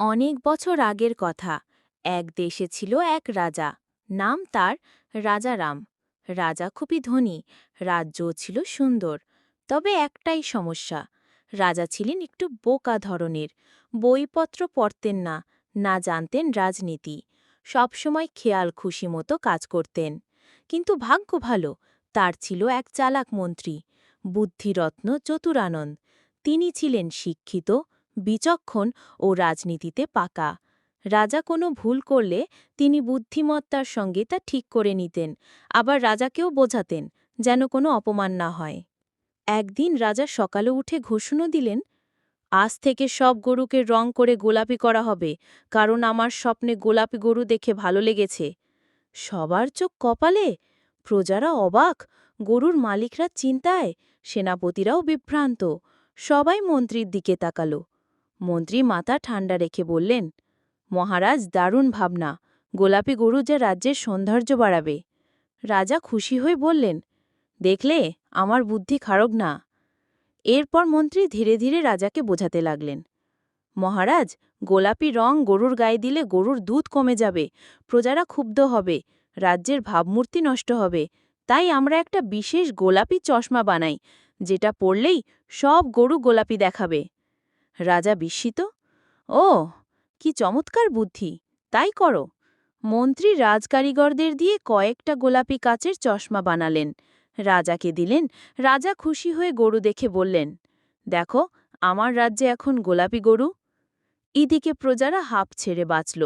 অনেক বছর আগের কথা। এক দেশে ছিল এক রাজা, নাম তার রাজারাম। রাজা খুবই ধনী, রাজ্যও ছিল সুন্দর, তবে একটাই সমস্যা, রাজা ছিলেন একটু বোকা ধরনের, বইপত্র পড়তেন না না জানতেন রাজনীতি, সবসময় খেয়াল খুশি মতো কাজ করতেন। কিন্তু ভাগ্য ভালো, তার ছিল এক চালাক মন্ত্রী, বুদ্ধিরত্ন চতুরানন্দ। তিনি ছিলেন শিক্ষিত বিচক্ষণ ও রাজনীতিতে পাকা। রাজা কোনো ভুল করলে তিনি বুদ্ধিমত্তার সঙ্গে তা ঠিক করে নিতেন, আবার রাজাকেও বোঝাতেন যেন কোনো অপমান না হয়। একদিন রাজা সকালে উঠে ঘোষণা দিলেন, আজ থেকে সব গরুকে রং করে গোলাপি করা হবে, কারণ আমার স্বপ্নে গোলাপি গরু দেখে ভালো লেগেছে। সবার চোখ কপালে? প্রজারা অবাক, গরুর মালিকরা চিন্তায়, সেনাপতিরাও বিভ্রান্ত, সবাই মন্ত্রীর দিকে তাকালো। মন্ত্রী মাথা ঠান্ডা রেখে বললেন, মহারাজ, দারুণ ভাবনা। গোলাপি গরু যে রাজ্যের সৌন্দর্য বাড়াবে। রাজা খুশি হয়ে বললেন, দেখলে, আমার বুদ্ধি খারক না। এরপর মন্ত্রী ধীরে ধীরে রাজাকে বোঝাতে লাগলেন, মহারাজ, গোলাপি রং গরুর গায়ে দিলে গরুর দুধ কমে যাবে, প্রজারা ক্ষুব্ধ হবে, রাজ্যের ভাবমূর্তি নষ্ট হবে। তাই আমরা একটা বিশেষ গোলাপি চশমা বানাই, যেটা পড়লেই সব গরু গোলাপি দেখাবে। রাজা বিস্মিত। ও কি চমৎকার বুদ্ধি, তাই করো। মন্ত্রী রাজকারিগরদের দিয়ে কয়েকটা গোলাপি কাচের চশমা বানালেন। রাজাকে দিলেন, রাজা খুশি হয়ে গরু দেখে বললেন, দেখো, আমার রাজ্যে এখন গোলাপি গরু। এদিকে প্রজারা হাঁপ ছেড়ে বাঁচল।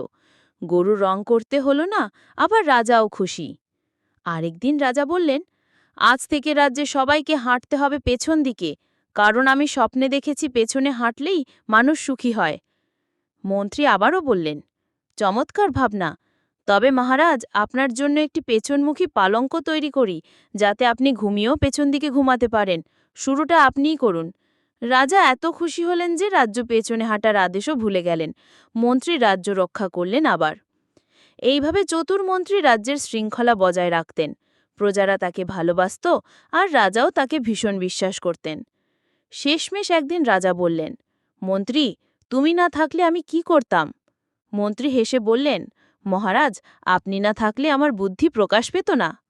গরু রং করতে হলো না, আবার রাজাও খুশি। আরেকদিন রাজা বললেন, আজ থেকে রাজ্যে সবাইকে হাঁটতে হবে পেছন দিকে কারণ আমি স্বপ্নে দেখেছি পেছনে হাঁটলেই মানুষ সুখী হয়। মন্ত্রী আবারও বললেন, চমৎকার ভাবনা। তবে মহারাজ, আপনার জন্য একটি পেছনমুখী পালঙ্ক তৈরি করি, যাতে আপনি ঘুমিয়েও পেছন দিকে ঘুমাতে পারেন। শুরুটা আপনিই করুন। রাজা এত খুশি হলেন যে রাজ্য পেছনে হাঁটার আদেশও ভুলে গেলেন। মন্ত্রী রাজ্য রক্ষা করলেন আবার। এইভাবে চতুর্মন্ত্রী রাজ্যের শৃঙ্খলা বজায় রাখতেন। প্রজারা তাকে ভালোবাসত আর রাজাও তাকে ভীষণ বিশ্বাস করতেন। শেষমেশ একদিন রাজা বললেন, মন্ত্রী, তুমি না থাকলে আমি কি করতাম? মন্ত্রী হেসে বললেন, মহারাজ, আপনি না থাকলে আমার বুদ্ধি প্রকাশ পেত না।